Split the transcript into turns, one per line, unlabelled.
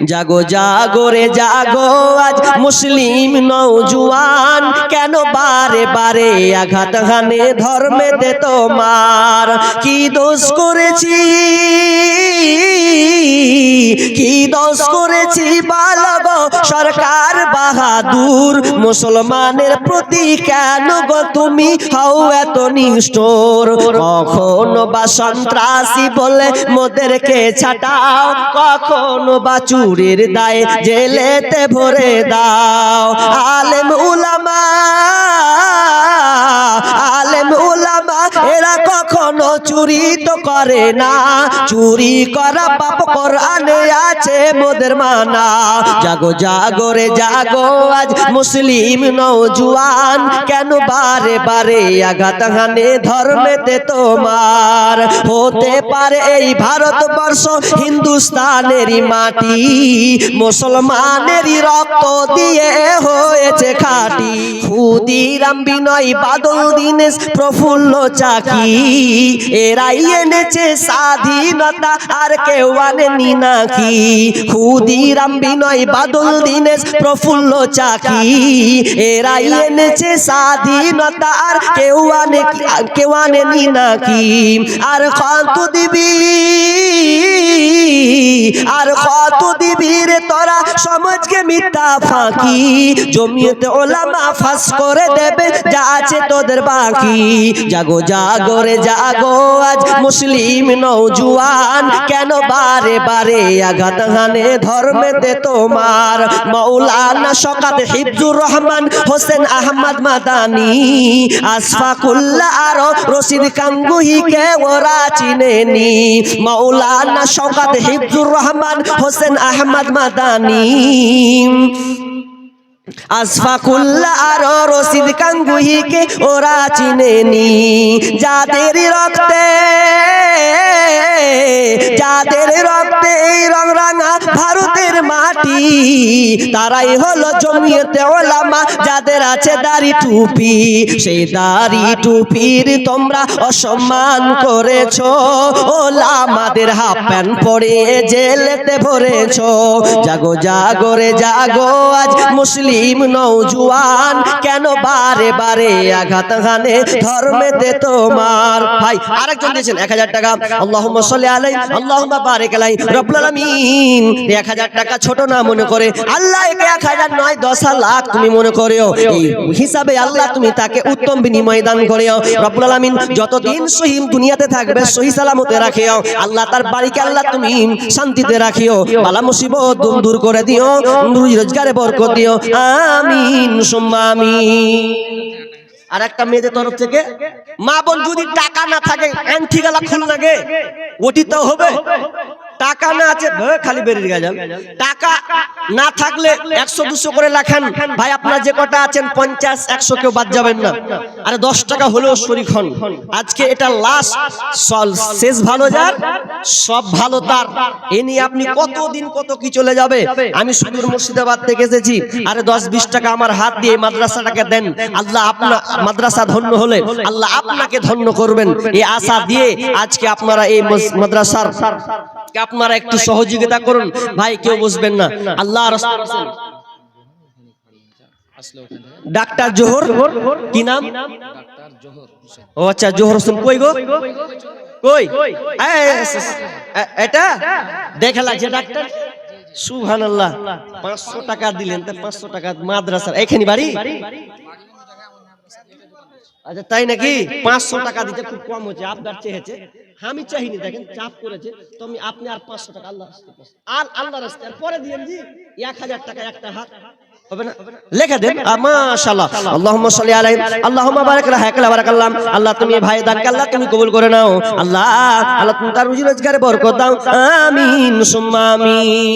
জাগো জাগো রে, জাগো, আজ মুসলিম নৌজুয়ান কেন বারে বারে আঘাত হানে ধর্মেতে তোমার? কি দোষ করেছি? কি দোষ করেছি বালগ? সরকার বাহাদুর মুসলমানের প্রতি কেন গো তুমি হও এত নিষ্ঠুর? কখনো বা সন্ত্রাসী বলে মোদেরকে ছাটাও, কখনো বা চুরির দায়ে জেলেতে ভরে দাও। আলেম চুরি তো করে না। চুরি করা পাপ কোরআনে আছে মোদের মানা। জাগো জাগো রে, জাগো, আজ মুসলিম নৌজুয়ান কেন বারে বারে আঘাত হানে ধর্মেতে তোমার? হতে পারে এই ভারতবর্ষ হিন্দুস্তানেরই মাটি। মুসলমানেরই রক্ত দিয়ে হয়েছে খাটি। ক্ষুদিরাম বিনয়, বাদল দীনেশ, প্রফুল্ল চাকি। এরাই এনেছে স্বাধীনতা আর কেউ আনেনি নাকি? ক্ষুদিরাম বিনয় বাদল দীনেশ প্রফুল্ল চাকি। এরাই এনেছে স্বাধীনতা আর কেউ আনে কেউ আনেনি নাকি? আর কত দিবি, আর কত দিবি রে তোরা সমাজকে মিথ্যা ফাঁকি। জমিয়েতে ওলামা ফাঁস করে দেবে, যা আছে তোদের বাকি। জাগো জাগো রে, জাগো, আজ মুসলিম নৌজুয়ান কেন বারে বারে আঘাত হানে ধর্মেতে তোমার? মৌলানা শকাত হিফজুর রহমান, হোসেন আহমদ মাদানি। আশফাকুল্লাহ আর রশিদ কাঙ্গুহিকে ওরা চিনেনি। মৌলানা শকাত হিফজুর রহমান, হোসেন আহমদ মাদানি। রশিদ কাঙ্গুহিকে ওরা চিনেনি যাদের রক্তে যাদের রক্তে এই রং রাঙা ভারতের তারাই হলো জমিয়েতে ওলামা, যাদের আছে দাড়ি টুপি। সেই দাড়ি টুপির তোমরা অসম্মান করেছ। ওলামাদের হাফ প্যান্ট পরে জেলেতে ভরেছ। জাগো জাগো রে, জাগো, আজ মুসলিম নৌজুয়ান কেন বারে বারে আঘাত হানে ধর্মেতে তোমার? ভাই, আরেকজন দিয়েছেন এক হাজার টাকা। আল্লাহুম্মা সাল্লি আলাই আল্লাহুম্মা বারিক আলাই রব্বুল আলামিন। এক হাজার টাকা ছোট না মনে করে, আল্লাহ একে এক হাজার নয়, দশ লাখ তুমি মনে করেও। হিসাবে আল্লাহ তুমি তাকে উত্তম বিনিময় দান করেও। রব্বুল আলামিন যতদিন সহিম দুনিয়াতে থাকবে সহি সালামতে রাখিও। আল্লাহ তার বাড়িকে আল্লাহ তুমি শান্তিতে রাখিও। বালা মুসিবত দূর দূর করে দিও রুজি রোজগারে বরকত দিও। আমিন সুম্মা আর একটা মেয়েদের তরফ থেকে, মা বোন যদি টাকা না থাকে অ্যান্টি গালা খুল লাগে, ওটি তো হবে। টাকা না আছে খালি বেরিয়ে গেলাম টাকা না থাকলে একশো দুশো করে লেখেন ভাই আপনার যে কটা আছেন পঞ্চাশ একশো কেউ বাদ যাবেন না। আরে দশ টাকা হলেও শরিক হন। আজকে এটা লাস্ট শেষ ভালো যার সব ভালো তার। এ নিয়ে আপনি কতদিন কত কি চলে যাবে? আমি সুদূর মুর্শিদাবাদ থেকে এসেছি। আরে দশ বিশ টাকা আমার হাত দিয়ে মাদ্রাসাটাকে দেন। আল্লাহ আপনার মাদ্রাসা ধন্য হলে আল্লাহ আপনাকে ধন্য করবেন। এই আশা দিয়ে আজকে আপনারা এই মাদ্রাসার আপনারা একটু সহযোগিতা করুন। ভাই, কেউ বুঝবেন না। আল্লাহ ডাক্তার জোহর? কি নাম? ও আচ্ছা জোহর হোসেন কই গো? কই? এটা? দেখে লাগছে ডাক্তার। সুহান আল্লাহ পাঁচশো টাকা দিলেন পাঁচশো টাকা মাদ্রাসার। এখানে বাড়ি? আচ্ছা তাই নাকি? পাঁচশো টাকা দিতে খুব কম হচ্ছে আপনার চেয়েছে আমি চাইনি দেখেন চাপ করেছে। তো আমি আপনি আর পাঁচশো টাকা আল্লাহ আর আল্লাহ রাস্তায় আর পরে দিয়েন জি এক হাজার টাকা একটা হাত। হবে না? লেখা দেন। মাশাআল্লাহ। আল্লাহুম্মা সাল্লি আলাইহি আল্লাহুম্মা বারিক আলা হায়াকালা বারাকাল্লাহ আল্লাহ তুমি ভাই দানকে আল্লাহ তুমি কবুল করে নাও। আল্লাহ আল্লাহ তুমি তার রুজি রোজগারে বরকত দাও। আমিন সুম্মা আমিন।